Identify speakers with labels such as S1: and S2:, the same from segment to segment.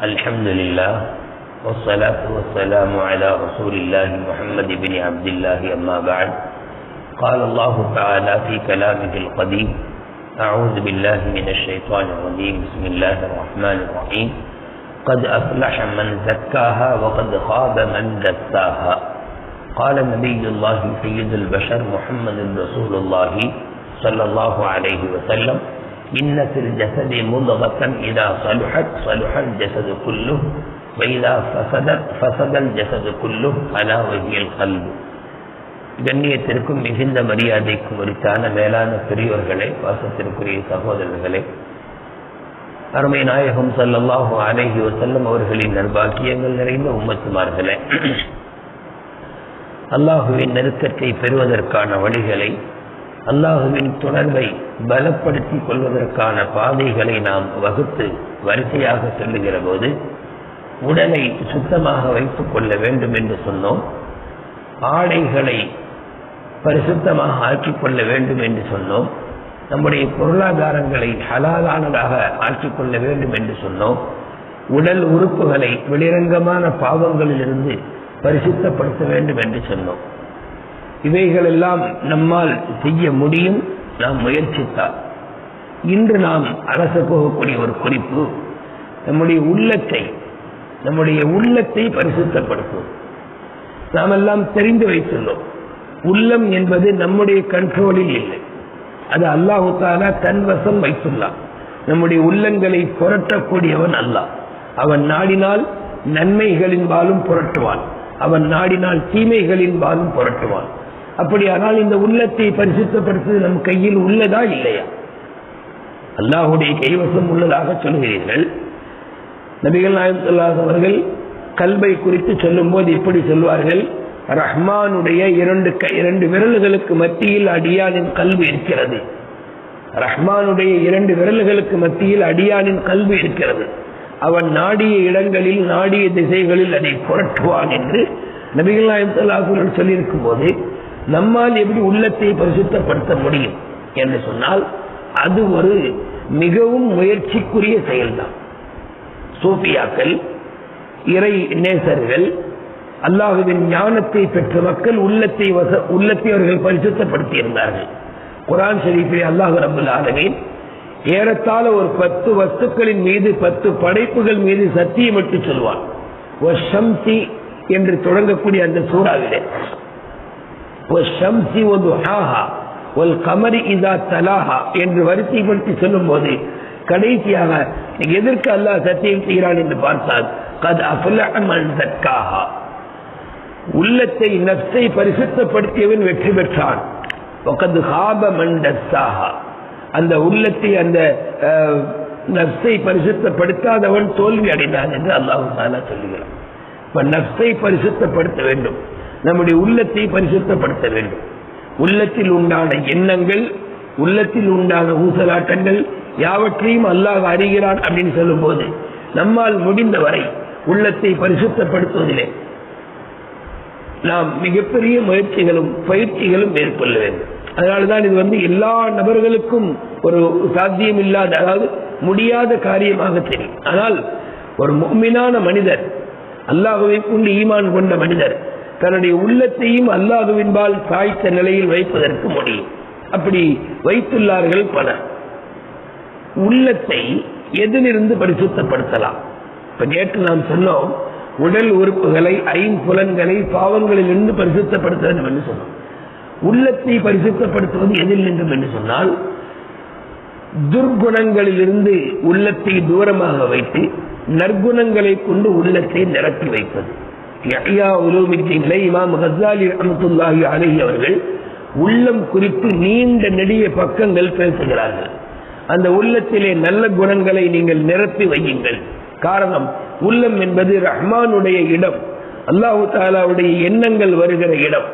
S1: الحمد لله والصلاة والسلام على رسول الله محمد بن عبد الله أما بعد. قال الله تعالى في كلامه القديم أعوذ بالله من الشيطان الرجيم. بسم الله الرحمن الرحيم. قد أفلح من زكاها وقد خاب من دساها. قال نبي الله سيد البشر محمد رسول الله صلى الله عليه وسلم إن في الجسد مضغة إذا صلحت صلح الجسد كله وإذا فسدت فسد الجسد كله ألا وهي القلب கண்ணியத்திற்கும் மிகுந்த மரியாதைக்கும் உரித்தான மேலான பெரியோர்களே வாசத்திற்குரிய சகோதரர்களே அருமை நாயகம் சல்லல்லாஹு அலைஹி வசல்லம் அவர்களின் நர்பாக்கியங்கள் நிறைந்த உம்மத்துமார்களே அல்லாஹுவின் நெருக்கத்தை பெறுவதற்கான வழிகளை அல்லாஹுவின் தொடர்பை பலப்படுத்திக் கொள்வதற்கான பாதைகளை நாம் வகுத்து வரிசையாக செல்லுகிற போது உடலை சுத்தமாக வைத்துக் கொள்ள வேண்டும் என்று சொன்னோம். ஆடைகளை பரிசுத்தமாக ஆக்கிக் கொள்ள வேண்டும் என்று சொன்னோம். நம்முடைய பொருளாதாரங்களை ஹலாலானதாக ஆக்கிக் கொள்ள வேண்டும் என்று சொன்னோம். உடல் உறுப்புகளை வெளிரங்கமான பாவங்களிலிருந்து பரிசுத்தப்படுத்த வேண்டும் என்று சொன்னோம். இவைகளெல்லாம் நம்மால் செய்ய முடியும். நாம் முயற்சித்தால். இன்று நாம் அரச போகக்கூடிய ஒரு குறிப்பு நம்முடைய உள்ளத்தை நம்முடைய உள்ளத்தை பரிசுத்தப்படுத்தும். நாம் எல்லாம் தெரிந்து வைத்துள்ளோம். உள்ளம் என்பது நம்முடைய கண்ட்ரோலில் இல்லை. அது அல்லாஹு தாலா தன் வசம் வைத்துள்ளான். நம்முடைய உள்ளங்களை புரட்டக்கூடியவன் அல்லாஹ். அவன் நாடினால் நன்மைகளின் பாலும் புரட்டுவான். அவன் நாடினால் தீமைகளின் பாலும் புரட்டுவான். அப்படியானால் இந்த உள்ளத்தை பரிசுத்தப்படுத்துவது நம் கையில் உள்ளதா இல்லையா? அல்லாஹுடைய கைவசம் உள்ளதாக சொல்கிறீர்கள். நபிகள் நாயம் சொல்லாத அவர்கள் கல்வை குறித்து சொல்லும் போது இப்படி சொல்வார்கள் ரஹ்மானுடைய இரண்டு இரண்டு விரல்களுக்கு மத்தியில் அடியானின் கல்வி இருக்கிறது. ரஹ்மானுடைய இரண்டு விரல்களுக்கு மத்தியில் அடியானின் கல்வி இருக்கிறது. அவன் நாடிய இடங்களில் நாடிய திசைகளில் அதை புரட்டுவான் என்று நபிகள் நாயம் சொல்லாசர்கள் சொல்லியிருக்கும் போது நம்மால் எப்படி உள்ளத்தை பரிசுத்தப்படுத்த முடியும் என்று சொன்னால் அது ஒரு மிகவும் முயற்சிக்குரிய செயல்தான். சூஃபியாக்கள் இறை நேசர்கள் அல்லாஹுவின் ஞானத்தை பெற்ற மக்கள் உள்ளத்தை வச உள்ளத்தை அவர்கள் பரிசுத்தப்படுத்தி இருந்தார்கள் குரான் ஷரீஃபில் அல்லாஹு ரபுல் ஆலமீன் ஏறத்தாழ ஒரு பத்து வஸ்துக்களின் மீது பத்து படைப்புகள் மீது சத்தியமிட்டு சொல்வான். என்று தொடங்கக்கூடிய அந்த சூறாவிலே. ஷம்சி கமரி தலாஹா என்று வரிசைப்படுத்தி சொல்லும் போது கடைசியாக எதற்கு அல்லாஹ் சத்தியம் செய்கிறான் என்று பார்த்தால் கத் அஃபுல்லமன் தற்காஹா உள்ளத்தை நப்சை பரிசுத்தப்படுத்தியவன் வெற்றி பெற்றான். அந்த உள்ளத்தை அந்த நப்சை பரிசுத்தப்படுத்தாதவன் தோல்வி அடைந்தான் என்று அல்லாஹு சொல்லுகிறான். இப்ப நப்சை பரிசுத்தப்படுத்த வேண்டும். நம்முடைய உள்ளத்தை பரிசுத்தப்படுத்த வேண்டும். உள்ளத்தில் உண்டான எண்ணங்கள் உள்ளத்தில் உண்டான ஊசலாட்டங்கள் யாவற்றையும் அல்லாஹ் அறிகிறான் அப்படின்னு சொல்லும் போது நம்மால் முடிந்த வரை உள்ளத்தை பரிசுத்தப்படுத்துவதிலே நாம் மிகப்பெரிய முயற்சிகளும் பயிற்சிகளும் மேற்கொள்ள வேண்டும். அதனால்தான் இது வந்து எல்லா நபர்களுக்கும் ஒரு சாத்தியம் இல்லாத அதாவது முடியாத காரியமாக தெரியும். ஆனால் ஒரு முக்மினான மனிதர் அல்லாஹுவை கொண்டு ஈமான் கொண்ட மனிதர் தன்னுடைய உள்ளத்தையும் அல்லாஹுவின்பால் சாய்த்த நிலையில் வைப்பதற்கு முடியும். அப்படி வைத்துள்ளார்கள் பலர். உள்ளத்தை எதிலிருந்து பரிசுத்தப்படுத்தலாம்? இப்ப நேற்று நாம் சொன்னோம் உடல் உறுப்புகளை ஐம்புலன்களை பாவங்களிலிருந்து பரிசுத்தப்படுத்த வேண்டும் என்று சொன்னோம். உள்ளத்தை பரிசுத்தப்படுத்துவது எதில் நின்றும் என்று சொன்னால் துர்குணங்களிலிருந்து உள்ளத்தை தூரமாக வைத்து நற்குணங்களை கொண்டு உள்ளத்தை நிரப்பி வைப்பது. இமாம் ஹசாலி அலஹி அவர்கள் உள்ளம் குறித்து நீண்ட நெடிய பக்கங்கள் பேசுகிறார்கள். அந்த உள்ளத்திலே நல்ல குணங்களை நீங்கள் நிரப்பி வையுங்கள். காரணம் உள்ளம் என்பது ரஹ்மானுடைய இடம். அல்லாஹு தாலாவுடைய எண்ணங்கள் வருகிற இடம்.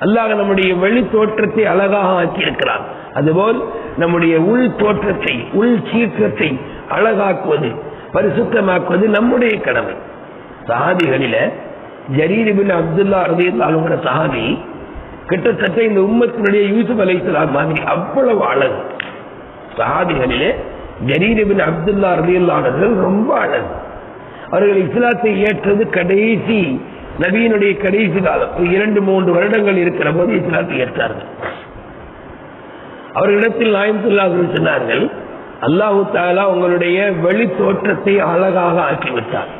S1: அல்லாஹ் நம்முடைய வெளி தோற்றத்தை அழகாக ஆக்கியிருக்கிறான். அதுபோல் நம்முடைய உள் தோற்றத்தை உள் சீற்றத்தை அழகாக்குவது பரிசுத்தமாக்குவது நம்முடைய கடமை. சாதிகளில ஜரீரிபின் அப்துல்லா ரதியல்லாலுங்கிற சஹாபி கிட்டத்தட்ட இந்த உம்மத்தினுடைய யூசுப் அலை இஸ்லாம் மாதிரி அவ்வளவு அழகு. சஹாபிகளிலே ஜரீரிபின் அப்துல்லா ரலியல்லானவர்கள் ரொம்ப அழகு. அவர்கள் இஸ்லாத்தை ஏற்றது கடைசி நபியினுடைய கடைசி காலம். இரண்டு மூன்று வருடங்கள் இருக்கிற போது இஸ்லாத்தை ஏற்றார்கள். அவர்களிடத்தில் நாயத்துல்லா சொன்னார்கள் அல்லாஹு தாலா உங்களுடைய வெளி தோற்றத்தை அழகாக ஆக்கிவிட்டார்.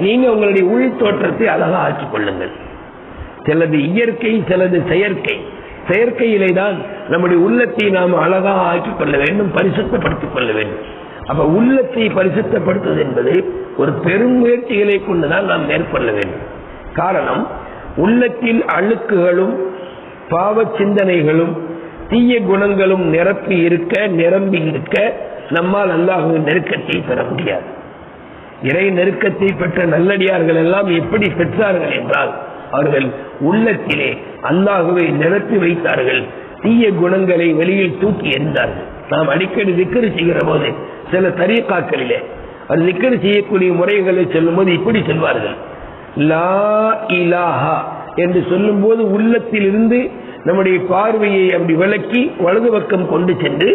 S1: நீங்க உங்களுடைய உள் தோற்றத்தை அழகா ஆக்கிக் கொள்ளுங்கள். சிலது இயற்கை சிலது செயற்கை. செயற்கையிலே தான் நம்முடைய உள்ளத்தை நாம் அழகாக ஆக்கிக் கொள்ள வேண்டும் பரிசுத்தப்படுத்திக் கொள்ள வேண்டும். அப்ப உள்ளத்தை பரிசுத்தப்படுத்துவது என்பது ஒரு பெரும் முயற்சிகளை கொண்டுதான் நாம் மேற்கொள்ள வேண்டும். காரணம் உள்ளத்தில் அழுக்குகளும் பாவ சிந்தனைகளும் தீய குணங்களும் நிரப்பி இருக்க நிரம்பி இருக்க நம்மால் அல்லாஹுவின் நெருக்கத்தை பெற முடியாது. இறை நெருக்கத்தை பெற்ற நல்லடியார்கள் எல்லாம் எப்படி பெற்றார்கள் என்றால் அவர்கள் உள்ளத்திலே அல்லாஹுவை நிரப்பி வைத்தார்கள். தீய குணங்களை வெளியில் தூக்கி எறிந்தார்கள். நாம் அடிக்கடி திக்கரு செய்கிற போது சில தரியக்காக்களிலே அது திக்கரு செய்யக்கூடிய முறைகளை சொல்லும்போது இப்படி சொல்வார்கள். லா இலாஹா என்று சொல்லும் போது உள்ளத்தில் இருந்து நம்முடைய பார்வையை அப்படி விளக்கி வலது பக்கம் கொண்டு சென்று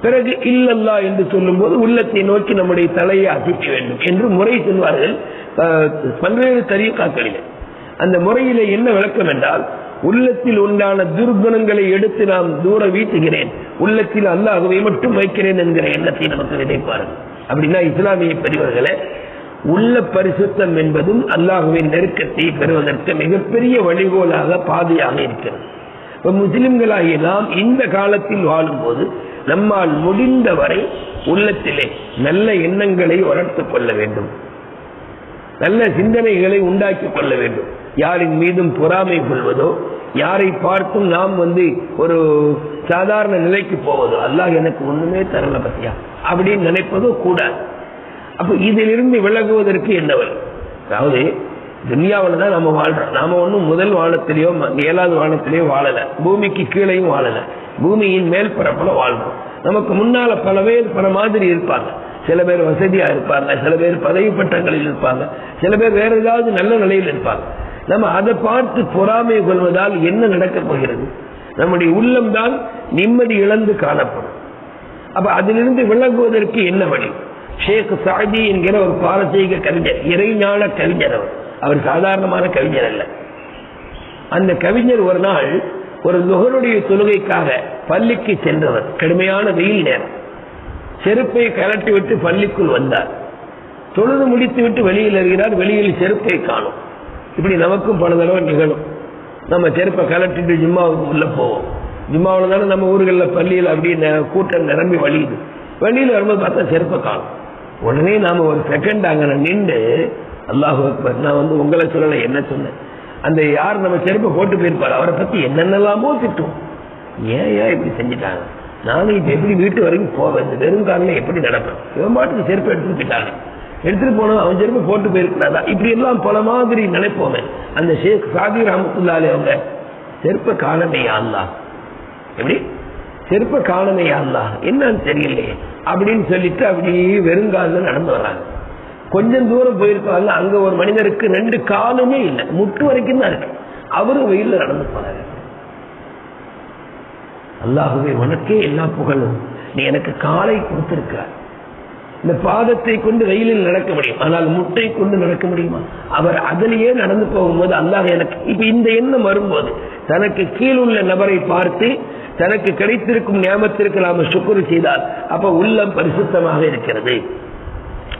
S1: பிறகு இல்லல்லா என்று சொல்லும் போது உள்ளத்தை நோக்கி நம்முடைய தலையை அசைக்க வேண்டும் என்று முறை சொல்வார்கள். அஹ், பல்வேறு தரீக்காக்களிலே. அந்த முறையில என்ன விளக்கம் என்றால் உள்ளத்தில் உண்டான துர்குணங்களை எடுத்து நாம் தூர வீசுகிறேன். உள்ளத்தில் அல்லாஹுவை மட்டும் வைக்கிறேன் என்கிற எண்ணத்தை நமக்கு நினைப்பார்கள். அப்படின்னா இஸ்லாமிய பெரியவர்களை உள்ள பரிசுத்தம் என்பதும் அல்லாஹுவின் நெருக்கத்தை பெறுவதற்கு மிகப்பெரிய வழிகோலாக பாதையாக இருக்கிறது. இப்ப முஸ்லிம்களாகிய நாம் இந்த காலத்தில் வாழும் போது நம்மால் முடிந்தவரை உள்ளத்திலே நல்ல எண்ணங்களை வளர்த்துக் கொள்ள வேண்டும். நல்ல சிந்தனைகளை உண்டாக்கி கொள்ள வேண்டும். யாரின் மீதும் பொறாமை கொள்வதோ யாரை பார்த்தும் நாம் வந்து ஒரு சாதாரண நிலைக்கு போவதோ அல்லாஹ் எனக்கு ஒண்ணுமே தரல பத்தியா? அப்படின்னு நினைப்பதோ கூடாது. அப்ப இதிலிருந்து விலகுவதற்கு என்ன அதாவது துனியாவில் தான் நம்ம வாழ்றோம். நாம ஒன்றும் முதல் வானத்திலேயோ ஏழாவது வானத்திலேயோ வாழல. பூமிக்கு கீழேயும் வாழல. பூமியின் மேல் பரப்புல வாழ்வோம் நமக்கு முன்னால பல பேர் பல மாதிரி இருப்பாங்க. சில பேர் வசதியா இருப்பாங்க சில பேர் பதவி பட்டங்களில் இருப்பாங்க சில பேர் வேற ஏதாவது நல்ல நிலையில் இருப்பாங்க. நம்ம அதை பார்த்து பொறாமை கொள்வதால் என்ன நடக்கப் போகிறது? நம்முடைய உள்ளம்தான் நிம்மதி இழந்து காணப்படும். அப்ப அதிலிருந்து விளங்குவதற்கு என்ன வழி? ஷேக் சாஜி என்கிற ஒரு பாரசீக கவிஞர் இறைஞான கவிஞர் அவர். அவர் சாதாரணமான கவிஞர் அல்ல. அந்த கவிஞர் ஒரு நாள் ஒரு நுகருடைய தொழுகைக்காக பள்ளிக்கு சென்றவர். கடுமையான வெயில் நேரம். செருப்பை கலட்டி விட்டு பள்ளிக்குள் வந்தார். தொழுது முடித்து விட்டு வெளியில் இருக்கிறார் வெளியில் செருப்பை காணும். இப்படி நமக்கும் பல தடவை நிகழும். நம்ம செருப்பை கலட்டிட்டு ஜிம்மாவுக்கு உள்ள போவோம். ஜிம்மாவில் தானே நம்ம ஊர்களில் பள்ளியில் அப்படியே கூட்டம் நிரம்பி வழியுது. வெளியில் வரும்போது பார்த்தா செருப்பை காணும். உடனே நாம ஒரு செகண்ட் அங்கே நின்று அல்லாஹ் நான் வந்து உங்களை சொல்லலை என்ன சொன்னேன்? அந்த யார் நம்ம செருப்பை போட்டு போயிருப்பார் அவரை பத்தி என்னென்னலாமோ திட்டும். ஏன் ஏன் இப்படி செஞ்சுட்டாங்க? நானும் இப்ப எப்படி வீட்டு வரைக்கும் போவேன்? இந்த வெறும் காலில் எப்படி நடப்பேன்? இவன் மாட்டுக்கு செருப்பு எடுத்துட்டு போயிட்டாங்க எடுத்துட்டு போனா அவன் செருப்பு போட்டு போயிருக்கூடாதா இப்படி எல்லாம் பல மாதிரி நினைப்போமே. அந்த ஷேக் சாதி ராமத்துல்லாலே அவங்க செருப்ப காணமே அல்லா எப்படி? செருப்ப காணமே அல்லா என்னன்னு தெரியலையே. அப்படின்னு சொல்லிட்டு அப்படியே வெறுங்காலில் நடந்து வர்றாங்க. கொஞ்சம் தூரம் போயிருப்பாங்க. அங்க ஒரு மனிதருக்கு ரெண்டு காலுமே இல்லை. முட்டு வரைக்கும் தான் இருக்கு. அவரும் வெயில்ல நடந்து போறாரு. அல்லாஹுவே உனக்கே எல்லா புகழும். நீ எனக்கு காலை கொடுத்திருக்கிறார் இந்த பாதத்தை கொண்டு வெயிலில் நடக்க முடியும். ஆனால் முட்டை கொண்டு நடக்க முடியுமா? அவர் அதிலேயே நடந்து போகும்போது அல்லாஹ் எனக்கு இப்ப இந்த எண்ணம் வரும்போது தனக்கு கீழுள்ள நபரை பார்த்து தனக்கு கிடைத்திருக்கும் நியமத்திற்கு நாம சுக்குறு செய்தால் அப்ப உள்ளம் பரிசுத்தமாக இருக்கிறது.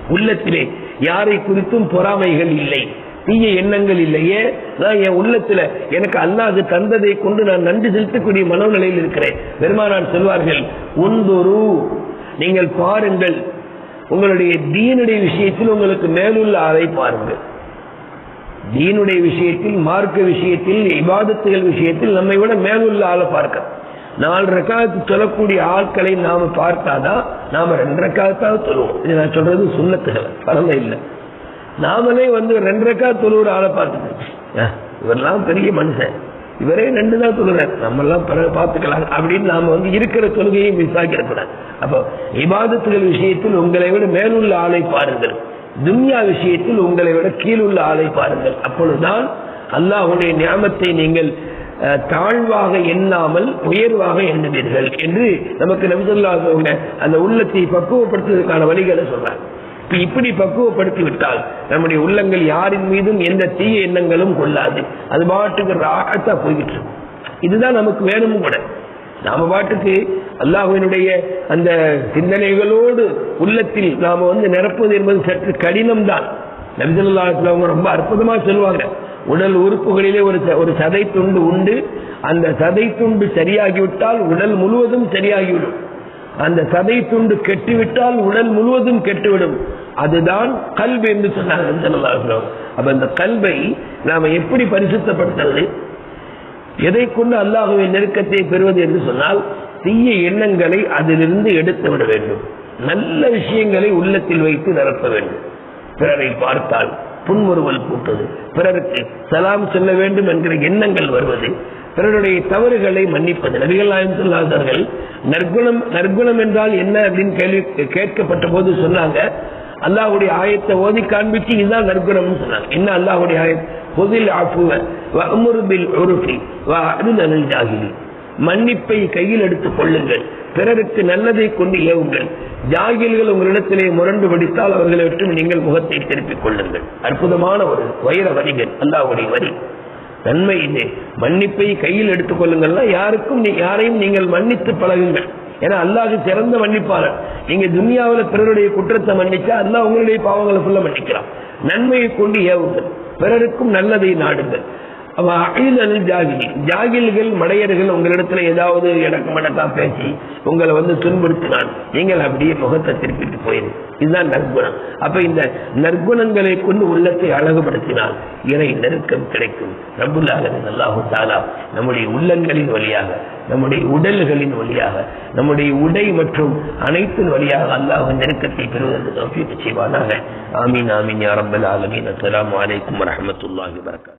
S1: உள்ளத்திலே யாரை குறித்தும் பொறாமைகள் இல்லை. தீய எண்ணங்கள் இல்லையே. நான் என் உள்ளத்துல எனக்கு அல்லாது தந்ததை கொண்டு நான் நன்றி செலுத்தக்கூடிய மனோநிலையில் இருக்கிறேன். பெருமானார் சொல்வார்கள் உந்தொரு நீங்கள் பாருங்கள். உங்களுடைய தீனுடைய விஷயத்தில் உங்களுக்கு மேலுள்ள அதை பாருங்கள் தீனுடைய விஷயத்தில் மார்க்க விஷயத்தில் இபாதத்துகள் விஷயத்தில் நம்மை விட மேலுள்ள ஆளை பார்க்க. நாலு ரக்காத்து சொல்லக்கூடிய ஆட்களை நாம பார்த்தாதான் நாம ரெண்டு தொழுவோம். இது நான் சொல்றது சுண்ணத்துகள் பரவாயில்ல இல்லை. நாமளே வந்து ரெண்டரைக்கா தொழுவுற தொழுகிற ஆளை பார்த்துட்டு இவரெல்லாம் பெரிய மனுஷன். இவரே ரெண்டு தான் தொழுகிறார் நம்ம எல்லாம் பார்த்துக்கலாம். அப்படின்னு நாம வந்து இருக்கிற தொழுகையை மிஸ் ஆக்கிடக்கூடாது அப்போ இபாதத்துகள் விஷயத்தில் உங்களை விட மேலுள்ள ஆளை பாருங்கள். துன்யா விஷயத்தில் உங்களை விட கீழுள்ள ஆளை பாருங்கள். அப்பொழுதுதான் அல்லாஹுடைய ஞாபத்தை நீங்கள் தாழ்வாக எண்ணாமல் உயர்வாக எண்ணுவீர்கள் என்று நமக்கு நபிசல்லாங்க அந்த உள்ளத்தை பக்குவப்படுத்துவதற்கான வழிகளை சொல்றார். இப்படி பக்குவப்படுத்தி விட்டால் நம்முடைய உள்ளங்கள் யாரின் மீதும் எந்த தீய எண்ணங்களும் கொள்ளாது. அது பாட்டுக்கு ராகத்தா போய்கிட்டு இருக்கும். இதுதான் நமக்கு வேணும் கூட. நாம பாட்டுக்கு அல்லாஹுவினுடைய அந்த சிந்தனைகளோடு உள்ளத்தில் நாம வந்து நிரப்புவது என்பது சற்று கடினம்தான். நபிசல்லாத்துல அவங்க ரொம்ப அற்புதமா சொல்லுவாங்க. உடல் உறுப்புகளிலே ஒரு ஒரு சதை துண்டு உண்டு. அந்த சதை துண்டு சரியாகிவிட்டால் உடல் முழுவதும் சரியாகிவிடும். அந்த சதை துண்டு கெட்டுவிட்டால் உடல் முழுவதும் கெட்டுவிடும். அதுதான் கல்வி என்று சொன்னாங்க அப்ப அந்த கல்வை நாம எப்படி பரிசுத்தப்படுத்துறது? எதை கொண்டு அல்லாஹுவின் நெருக்கத்தை பெறுவது என்று சொன்னால் தீய எண்ணங்களை அதிலிருந்து எடுத்து விட வேண்டும். நல்ல விஷயங்களை உள்ளத்தில் வைத்து நிரப்ப வேண்டும். பிறரை பார்த்தால் புன்முறுவல் பூட்டது பிறருக்கு சலாம் சொல்ல வேண்டும் என்கிற எண்ணங்கள் வருவது. பிறருடைய தவறுகளை மன்னிப்பது. நபிகள் நாயகம் நற்குணம் நற்குணம் என்றால் என்ன அப்படின்னு கேள்வி கேட்கப்பட்ட போது சொன்னாங்க. அல்லாஹுடைய ஆயத்தை ஓதி காண்பிச்சு இதுதான் நற்குணம்னு சொன்னாங்க. என்ன அல்லாஹுடைய ஆயத்? பொதில் ஆப்புவ அமுருபில் பில் வ அருள் அருள் மன்னிப்பை கையில் எடுத்துக் கொள்ளுங்கள். பிறருக்கு நல்லதை கொண்டு ஏவுங்கள். ஜாகில்கள் உங்களிடத்திலே முரண்டு பிடித்தால் அவர்களை விட்டு நீங்கள் முகத்தை திருப்பிக் கொள்ளுங்கள். அற்புதமான ஒரு வைர வரிகள் அல்லாவுடைய வரி. நன்மை இது. மன்னிப்பை கையில் எடுத்துக் கொள்ளுங்கள்னா யாருக்கும் நீ- யாரையும் நீங்கள் மன்னித்து பழகுங்கள். ஏன்னா அல்லாஹ் சிறந்த மன்னிப்பாளர். நீங்க துன்யாவில் பிறருடைய குற்றத்தை மன்னிச்சா அல்லாஹ் உங்களுடைய பாவங்களை ஃபுல்லா மன்னிக்கிறான். நன்மையை கொண்டு ஏவுங்கள். பிறருக்கும் நல்லதை நாடுங்கள். ஜாகில்கள் மடையர்கள் உங்களிடத்துல ஏதாவது எனக்கு மடக்கா பேசி உங்களை வந்து துன்புறுத்தினான். நீங்கள் அப்படியே முகத்தை திருப்பிட்டு போயிரு. இதுதான் நற்குணம். அப்ப இந்த நற்குணங்களை கொண்டு உள்ளத்தை அழகுபடுத்தினால் இறை நெருக்கம் கிடைக்கும். ரப்புல் ஆலமீன் தாலா நம்முடைய உள்ளங்களின் வழியாக நம்முடைய உடல்களின் வழியாக நம்முடைய உடை மற்றும் அனைத்தின் வழியாக அல்லாஹ் நெருக்கத்தை பெறுவதற்கு செய்வானாக. ஆமீன் ஆமீன் யாரம்பல் ஆலமீன். அஸ்லாம் வலைக்கம் வரமத்துல்லாஹி வபரகாத்துஹு